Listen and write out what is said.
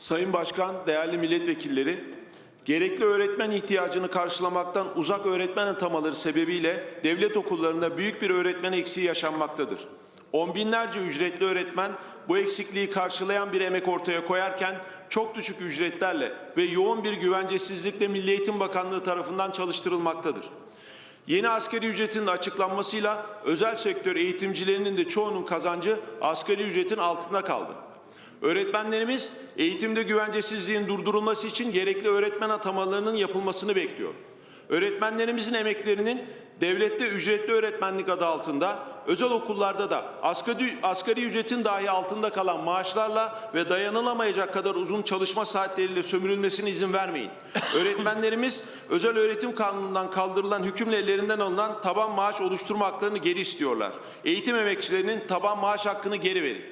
Sayın Başkan, değerli milletvekilleri, gerekli öğretmen ihtiyacını karşılamaktan uzak öğretmen atamaları sebebiyle devlet okullarında büyük bir öğretmen eksiği yaşanmaktadır. On binlerce ücretli öğretmen bu eksikliği karşılayan bir emek ortaya koyarken çok düşük ücretlerle ve yoğun bir güvencesizlikle Milli Eğitim Bakanlığı tarafından çalıştırılmaktadır. Yeni asgari ücretin açıklanmasıyla özel sektör eğitimcilerinin de çoğunun kazancı asgari ücretin altında kaldı. Öğretmenlerimiz eğitimde güvencesizliğin durdurulması için gerekli öğretmen atamalarının yapılmasını bekliyor. Öğretmenlerimizin emeklerinin devlette ücretli öğretmenlik adı altında, özel okullarda da asgari, asgari ücretin dahi altında kalan maaşlarla ve dayanılamayacak kadar uzun çalışma saatleriyle sömürülmesine izin vermeyin. Öğretmenlerimiz özel öğretim kanunundan kaldırılan hükümle ellerinden alınan taban maaş oluşturma haklarını geri istiyorlar. Eğitim emekçilerinin taban maaş hakkını geri verin.